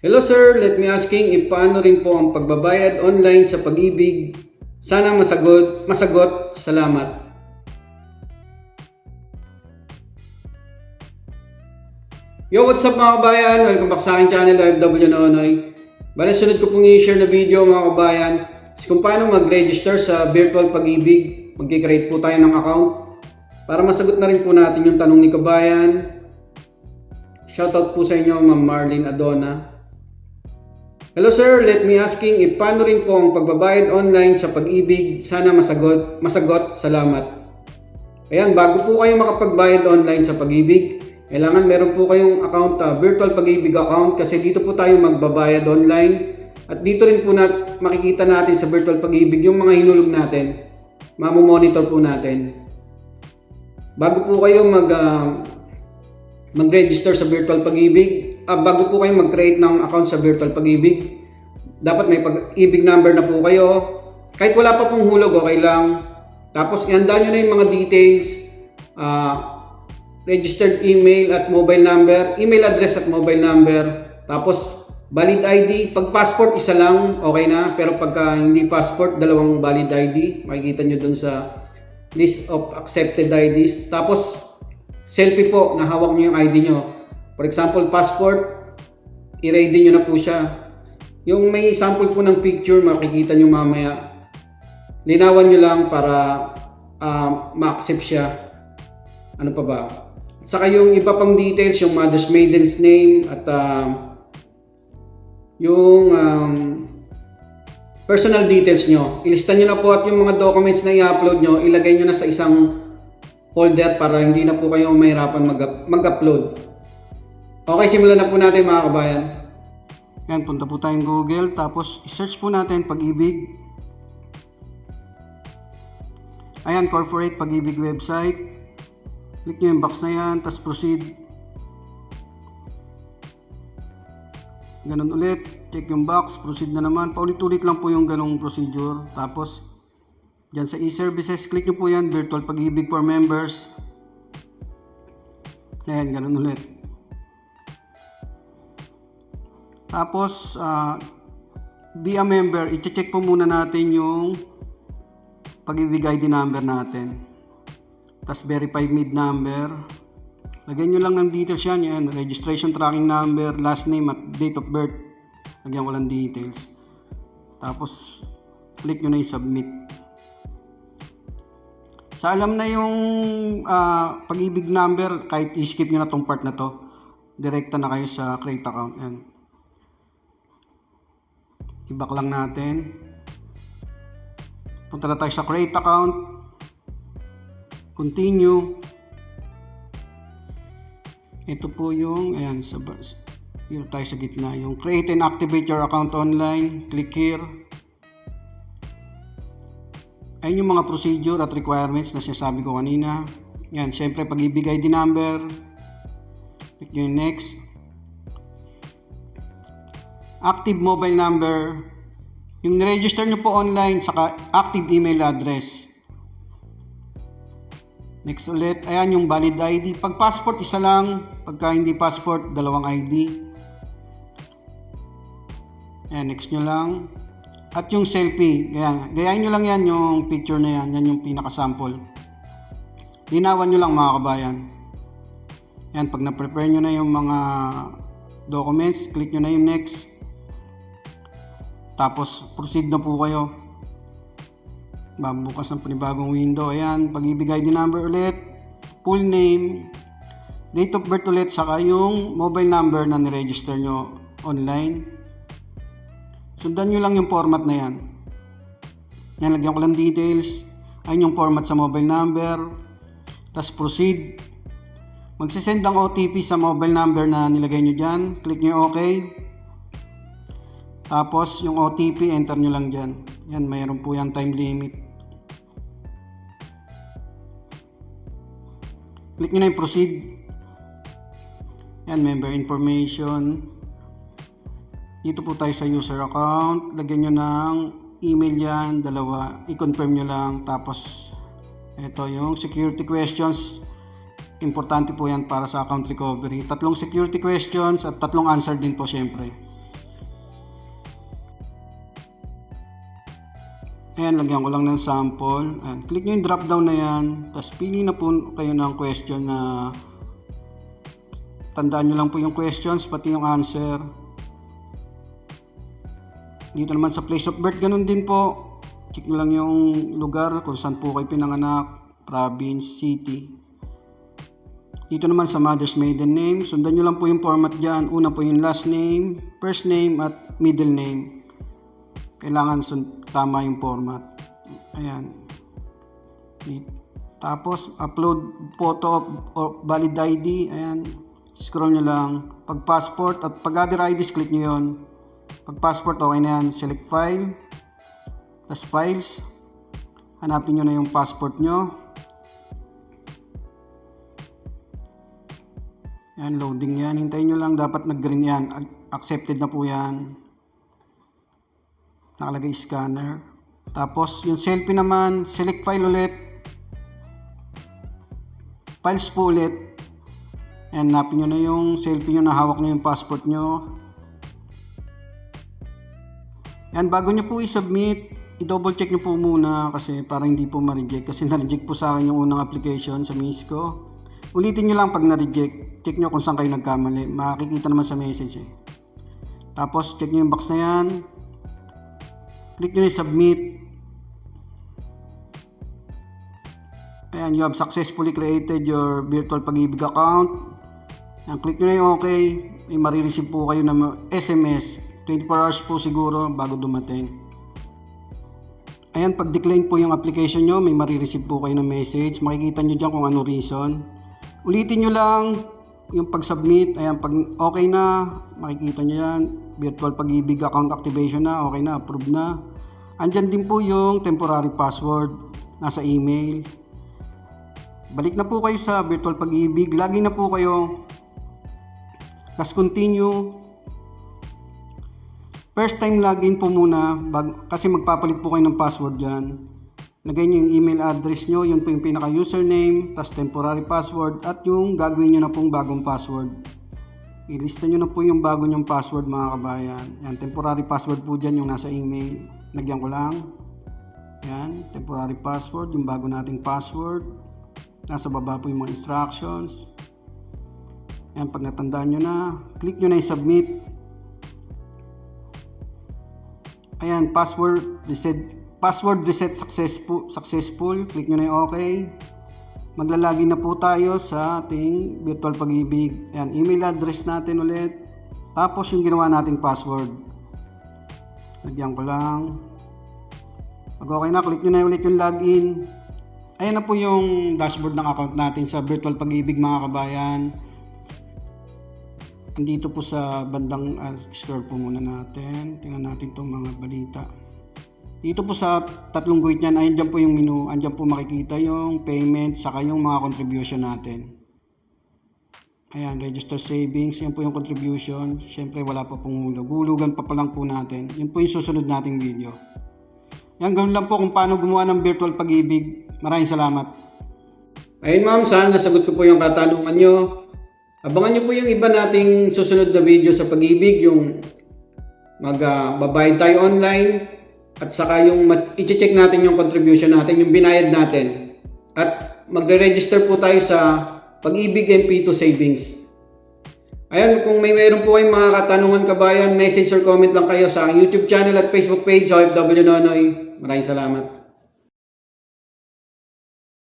Hello sir, let me asking if paano rin po ang pagbabayad online sa pag-ibig. Sana masagot, masagot. Salamat. Yo, what's up mga kabayan? Welcome back sa aking channel, OFW Nonoy. Bale, sunod ko pong i-share na video mga kabayan is kung paano mag-register sa virtual pag-ibig. Mag-create po tayo ng account para masagot na rin po natin yung tanong ni kabayan. Shoutout po sa inyo, Ma'am Marlene Adona. Hello sir, let me asking if paano rin po ang pagbabayad online sa pag-ibig. Sana masagot, masagot. Salamat. Ayan, bago po kayo makapagbayad online sa pag-ibig, kailangan meron po kayong account, ah, virtual pag-ibig account kasi dito po tayo magbabayad online. At dito rin po nat makikita natin sa virtual pag-ibig yung mga hinulog natin. Mamomonitor po natin. Bago po kayo mag ah, mag-register sa virtual pag-ibig, ah, bago po kayo mag-create ng account sa virtual pag-ibig, dapat may pag-ibig number na po kayo. Kahit wala pa pong hulog, okay lang. Tapos ihanda nyo na yung mga details, ah, registered email at mobile number, email address at mobile number. Tapos valid ID, pag passport isa lang, okay na. Pero pagka hindi passport, dalawang valid ID. Makikita nyo dun sa list of accepted IDs. Tapos selfie po na hawak nyo yung ID nyo. For example, passport, i-ready nyo na po siya. Yung may sample po ng picture, makikita nyo mamaya. Linawan nyo lang para ah, ma-accept siya. Ano pa ba? Saka yung iba pang details, yung mother's maiden's name at ah, yung um, personal details nyo. Ilista nyo na po at yung mga documents na i-upload nyo, ilagay nyo na sa isang folder para hindi na po kayo mahirapan mag- mag-upload. Okay, simulan na po natin mga kabayan. Yan, punta po tayong Google, tapos i-search po natin pag-ibig. Ayan, corporate pag-ibig website. Click nyo yung box na yan, tapos proceed. Ganun ulit, check yung box, proceed na naman. Paulit-ulit lang po yung ganong procedure. Tapos, dyan sa e-services, click nyo po yan, virtual pag-ibig for members. Ayan, ganun ulit. Tapos, ah, be a member, i-check po muna natin yung pag-ibig ID number natin. Tapos verify mid number. Lagyan nyo lang ng details yan. Yan, registration tracking number, last name at date of birth. Lagyan ko lang details. Tapos, click nyo na yung submit. Sa alam na yung ah, pag-ibig number, kahit i-skip nyo na tong part na to, direkta na kayo sa create account. Yan. I-back lang natin. Punta na tayo sa create account. Continue. Ito po yung, ayan, sa, dito tayo sa gitna. Yung create and activate your account online. Click here. Ayun yung mga procedure at requirements na sinasabi ko kanina. Yan, syempre pag-ibig ID number. Click nyo yung next. Active mobile number. Yung register nyo po online, saka active email address. Next ulit, ayan yung valid ID. Pag passport, isa lang. Pagka hindi passport, dalawang ID. Ayan, next nyo lang. At yung selfie, ayan, gayahin nyo lang yan yung picture na yan. Yan yung pinaka-sample. Linawan nyo lang mga kabayan. Yan, pag na-prepare nyo na yung mga documents, click nyo na yung next. Tapos, proceed na po kayo. Babukas ng panibagong window. Ayan, pag-ibig ID number ulit. Full name. Date of birth ulit. Saka yung mobile number na niregister nyo online. Sundan nyo lang yung format na yan. Yan, lagyan ko lang details. Ayun yung format sa mobile number. Tapos proceed. Magsisend ang OTP sa mobile number na nilagay nyo dyan. Click nyo OK. Tapos yung OTP, enter nyo lang dyan. Yan, mayroon po yan time limit. Click nyo na yung proceed. Yan, member information. Dito po tayo sa user account. Lagyan nyo ng email yan, dalawa. I-confirm nyo lang. Tapos, ito yung security questions. Importante po yan para sa account recovery. Tatlong security questions at tatlong answer din po syempre. Ayan, lagyan ko lang ng sample. Ayan, click nyo yung drop down na yan. Tapos pili na po kayo ng question na tandaan nyo lang po yung questions, pati yung answer. Dito naman sa place of birth, ganun din po. Check nyo lang yung lugar kung saan po kayo pinanganak, province, city. Dito naman sa mother's maiden name, sundan nyo lang po yung format dyan. Una po yung last name, first name, at middle name. Kailangan sun- tama yung format. Ayan. Tapos, upload photo of, valid ID. Ayan. Scroll nyo lang. Pag passport at pag other IDs, click nyo yun. Pag passport, okay na yan. Select file. Tapos files. Hanapin nyo na yung passport nyo. Yan, loading yan. Hintayin nyo lang. Dapat nag-green yan. Accepted na po yan. Nakalagay scanner. Tapos, yung selfie naman, select file ulit. Files po ulit. Yan, napin nyo na yung selfie nyo na hawak nyo yung passport nyo. Yan, bago nyo po i-submit, i-double check nyo po muna kasi para hindi po ma-reject. Kasi na-reject po sa akin yung unang application sa Misco. Ulitin nyo lang pag na-reject. Check nyo kung saan kayo nagkamali. Makikita naman sa message eh. Tapos, check nyo yung box na yan. Click nyo submit. Ayan, you have successfully created your virtual pag-ibig account. Ayan, click nyo na yung okay. May marireceive po kayo ng SMS. 24 hours po siguro bago dumating. Ayan, pag decline po yung application nyo, may marireceive po kayo ng message. Makikita nyo dyan kung ano reason. Ulitin nyo lang yung pag-submit. Ayan, pag okay na, makikita nyo yan. Virtual pag-ibig account activation na, okay na, approved na. Andyan din po yung temporary password. Nasa email. Balik na po kayo sa virtual pag-ibig. Lagi na po kayo. Tapos continue. First time login po muna bag, kasi magpapalit po kayo ng password dyan. Lagay nyo yung email address nyo, yun po yung pinaka username, tapos temporary password at yung gagawin nyo na pong bagong password. Ilista nyo na po yung bago nyong password mga kabayan. Yan, temporary password po dyan yung nasa email. Lagyan ko lang. Yan, temporary password, yung bago nating password. Nasa baba po yung mga instructions. Yan, pag natandaan nyo na, click nyo na yung submit. Ayan, password reset password reset successful successful. Click nyo na yung okay. Maglalagin na po tayo sa ating virtual pag-ibig. Ayan, email address natin ulit. Tapos yung ginawa nating password. Lagyan ko lang. Pag okay na, click nyo na ulit yung login. Ayan na po yung dashboard ng account natin sa virtual pag-ibig mga kabayan. Andito po sa bandang uh, scroll po muna natin. Tingnan natin itong mga balita. Dito po sa tatlong guhit niyan, ayun dyan po yung menu. Andyan po makikita yung payment saka yung mga contribution natin. Ayan, register savings. Yan po yung contribution. Siyempre wala pa pong hulog. Hulugan pa pa lang po natin. Yan po yung susunod nating video. Yan, ganoon lang po kung paano gumawa ng virtual pag-ibig. Maraming salamat. Ayun ma'am, sana nasagot ko po yung katanungan nyo. Abangan nyo po yung iba nating susunod na video sa pag-ibig, yung magbabayad tayo online at saka yung i-check natin yung contribution natin, yung binayad natin. At magre-register po tayo sa Pag-ibig MP2 Savings. Ayan, kung may meron po kayong mga katanungan kabayan, message or comment lang kayo sa aking YouTube channel at Facebook page, OFW Nonoy. Maraming salamat.